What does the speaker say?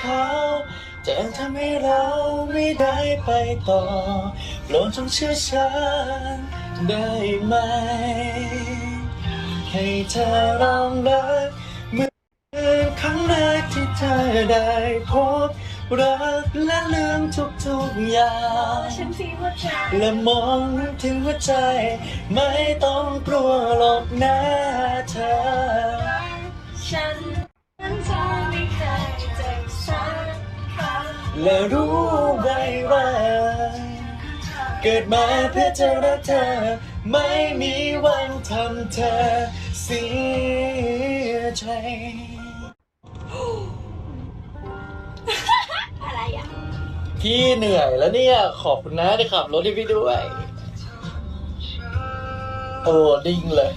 เขาจะทำให้เราไม่ได้ไปต่อโปรดจงเชื่อฉันได้ไหม ให้เธอลองรักเหมือนครั้งแรกที่เธอได้พบรักและลืมทุกๆอย่าง ฉันสีหัวใจและมองถึงหัวใจ ไม่ต้องกลัวหรอกนะ และรู้ไว้ว่า เกิดมาเพื่อจะรักเธอ ไม่มีวันทำเธอเสียใจ อะไรอะ พี่เหนื่อยแล้วเนี่ย ขอบคุณนะที่ขับรถให้พี่ด้วย โอ้ ดิ้งเลย